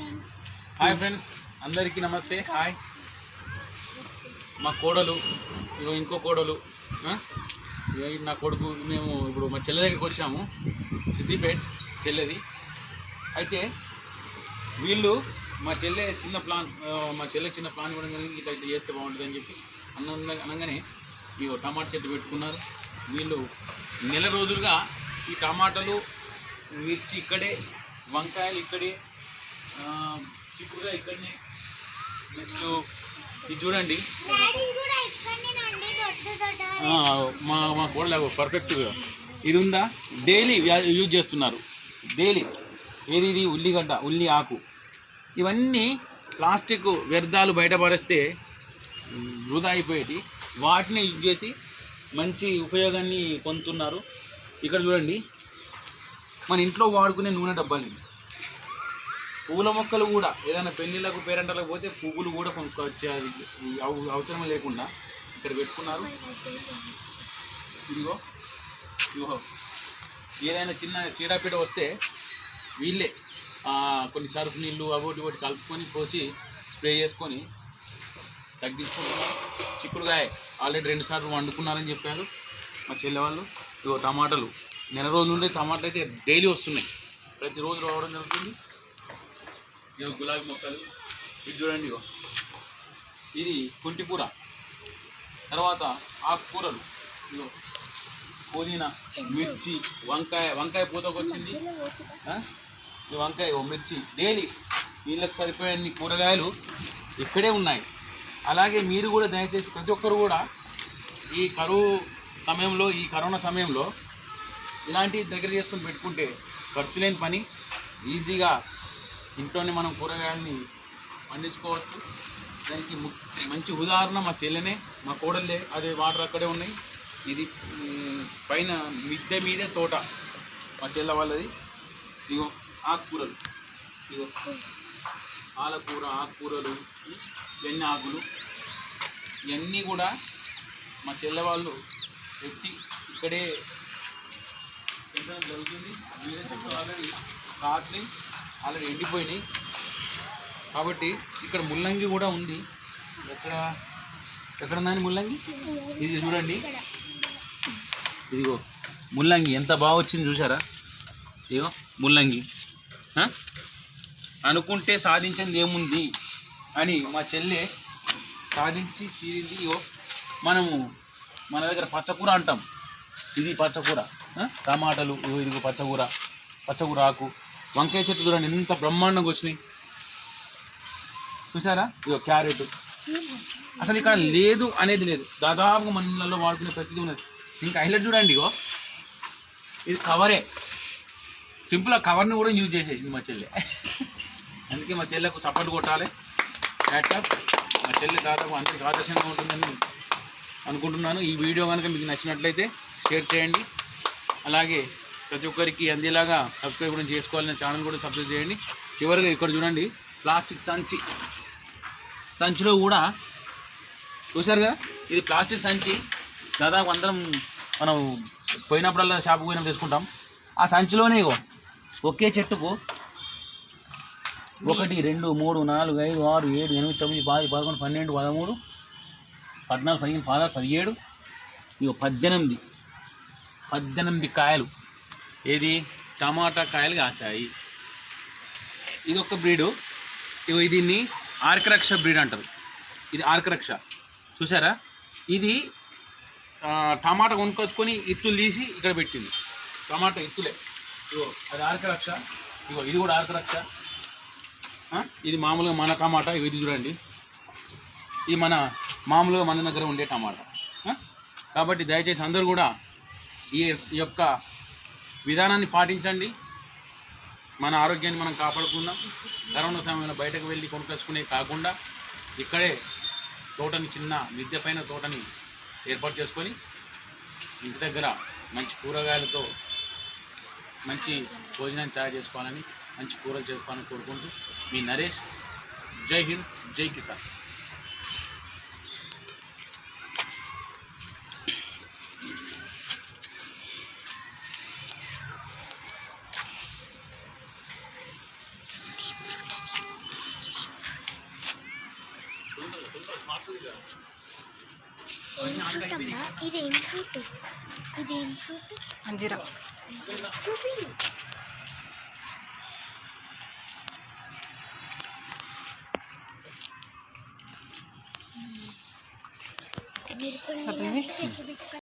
Hi friends అందరికీ నమస్తే. Hi. మా కోడలు ఇగో ఇంకో కోడలు ఇగో నా కొడుకు మేము ఇప్పుడు మా చెల్లె దగ్గరికి వచ్చాము సిద్దిపేట్ చెల్లెది. అయితే వీళ్ళు మా చెల్లె చిన్న ప్లాన్ మా చెల్లె చిన్న ప్లాన్ ఇవ్వడం కలిగి ఇట్లా ఇట్లా చేస్తే బాగుంటుంది అని చెప్పి అన్న అనగానే ఇగో టమాటా చెట్టు పెట్టుకున్నారు. వీళ్ళు నెల రోజులుగా ఈ టమాటాలు మిర్చి ఇక్కడే వంకాయలు ఇక్కడే చిక్కుడుగా ఇక్కడనే. నెక్స్ట్ ఇది చూడండి. మా మా కోడలు పర్ఫెక్ట్గా ఇది ఉందా? డైలీ యూజ్ చేస్తున్నారు. డైలీ. ఏది ఇది? ఉల్లిగడ్డ ఉల్లి ఆకు. ఇవన్నీ ప్లాస్టిక్ వ్యర్థాలు బయటపడేస్తే ఉమ్, వృధా అయిపోయేటి. వాటిని యూజ్ చేసి మంచి ఉపయోగాన్ని పొందుతున్నారు. ఇక్కడ చూడండి. మన ఇంట్లో వాడుకునే నూనె డబ్బాలు. పూల మొక్కలు కూడా ఏదైనా పెళ్ళిళ్ళకు పేరెంటలకు పోతే పువ్వులు కూడా కొనుక్కొచ్చేది. అవసరం లేకుండా ఇక్కడ పెట్టుకున్నారు. ఇదిగో ఇదిగో. ఏదైనా చిన్న చీడపీడ వస్తే వీళ్ళే కొన్ని సరుకు నీళ్ళు అవోటి ఒకటి కలుపుకొని పోసి స్ప్రే చేసుకొని తగ్గించుకుంటున్నారు. చిక్కుడుగాయ ఆల్రెడీ రెండు సార్లు వండుకున్నారని చెప్పారు మా చెల్లె వాళ్ళు. ఇగో టమాటాలు. నెల రోజుల నుండి టమాటాలు అయితే డైలీ వస్తున్నాయి. ప్రతిరోజు రావడం జరుగుతుంది. ఇగో గులాబీ మొక్కలు. ఇది చూడండి ఇది కుంటికూర. తర్వాత ఆకుకూరలు. ఇగో పుదీనా మిర్చి వంకాయ వంకాయ పూతకు వచ్చింది ఈ వంకాయ ఓ మిర్చి. డైలీ వీళ్ళకి సరిపోయే కూరగాయలు ఇక్కడే ఉన్నాయి. అలాగే మీరు కూడా దయచేసి ప్రతి ఒక్కరు కూడా ఈ కరువు సమయంలో ఈ కరోనా సమయంలో ఇలాంటి దగ్గర చేసుకొని పెట్టుకుంటే ఖర్చు లేని పని. ఈజీగా ఇంట్లోనే మనం కూరగాయలని పండించుకోవచ్చు. దానికి మంచి ఉదాహరణ మా చెల్లెనే మా కోడలే అదే వాటర్ అక్కడే ఉన్నాయి. ఇది పైన మిద్దె మీదే తోట మా చెల్లె వాళ్ళది. ఇగో ఆకుకూరలు ఇగో ఆలకూర ఆకుకూరలు ఎన్ని ఆకులు ఇవన్నీ కూడా మా చెల్లె వాళ్ళు పెట్టి ఇక్కడే పెంచడం జరుగుతుంది. మీరే చెట్లు ఆల్రెడీ ఆల్రెడీ ఎండిపోయినాయి. కాబట్టి ఇక్కడ ముల్లంగి కూడా ఉంది. ఎక్కడ ఎక్కడ ఉందని ముల్లంగి? ఇది చూడండి. ఇదిగో ముల్లంగి. ఎంత బాగా వచ్చింది చూసారా ఇదిగో ముల్లంగి. అనుకుంటే సాధించింది ఏముంది అని మా చెల్లె సాధించి తీరింది. ఇగో మనము మన దగ్గర పచ్చకూర అంటాం. ఇది పచ్చకూర. టమాటాలు ఇగో ఇదిగో పచ్చకూర. పచ్చకూర ఆకు. వంకాయ చెట్లు చూడండి ఎంత బ్రహ్మాండంగా వచ్చినాయి. చూసారా ఇగో క్యారెట్. అసలు ఇక్కడ లేదు అనేది లేదు. దాదాపు మనలలో వాడుకునే ప్రతిదీ ఉన్నది. ఇంకా హైలైట్ చూడండి ఇగో. ఇది కవరే సింపుల్ ఆ కవర్ని కూడా యూజ్ చేసేసింది మా చెల్లె. అందుకే మా చెల్లెకు సపోర్ట్ కొట్టాలి. వాట్సాప్ మా చెల్లె దాదాపు అందరికి ఆదర్శంగా ఉంటుందని అనుకుంటున్నాను. ఈ వీడియో కనుక మీకు నచ్చినట్లయితే షేర్ చేయండి. అలాగే ప్రతి ఒక్కరికి అందేలాగా సబ్స్క్రైబ్ కూడా చేసుకోవాలని ఛానల్ కూడా సబ్స్క్రైబ్ చేయండి. చివరిగా ఇక్కడ చూడండి ప్లాస్టిక్ సంచి. సంచిలో కూడా చూసారుగా ఇది ప్లాస్టిక్ సంచి. దాదాపు అందరం మనం పోయినప్పుడల్లా షాప్కి పోయినప్పుడు తీసుకుంటాం ఆ సంచిలోనే ఇగో ఒకే చెట్టుకు ఒకటి రెండు మూడు నాలుగు ఐదు ఆరు ఏడు ఎనిమిది తొమ్మిది పది పదకొండు పన్నెండు పదమూడు పద్నాలుగు పదిహేను పదహారు పదిహేడు ఇగో పద్దెనిమిది. పద్దెనిమిది కాయలు. ఏది? టమాటా కాయలు కాసాయి ఇది ఒక బ్రీడు. ఇగో దీన్ని ఆర్కరక్ష బ్రీడ్ అంటారు. ఇది ఆర్కరక్ష. చూసారా ఇది టమాటా కొనుక్కొచ్చుకొని ఇత్తులు తీసి ఇక్కడ పెట్టింది. టమాటా ఇత్తులే. ఇగో అది ఆర్కరక్ష. ఇగో ఇది కూడా ఆర్కరక్ష. ఇది మామూలుగా మన టమాటా. ఇది చూడండి. ఇది మన మామూలుగా మన దగ్గర ఉండే టమాటా. కాబట్టి దయచేసి అందరూ కూడా ఈ యొక్క విధానాన్ని పాటించండి. మన ఆరోగ్యాన్ని మనం కాపాడుకుందాం. కరోనా సమయంలో బయటకు వెళ్ళి కొనుకొచ్చుకునే కాకుండా ఇక్కడే తోటని చిన్న మిద్దె పైన తోటని ఏర్పాటు చేసుకొని ఇంటి దగ్గర మంచి కూరగాయలతో మంచి భోజనాన్ని తయారు చేసుకోవాలని మంచి కూరలు చేసుకోవాలని కోరుకుంటూ మీ నరేష్. జై హింద్ జై కిసాన్. ఏం ఫ్రూట్ అమ్మా ఇదేం ఫ్రూట్ ఇదేం ఫ్రూట్ అంజీరా. చూపి. మీరు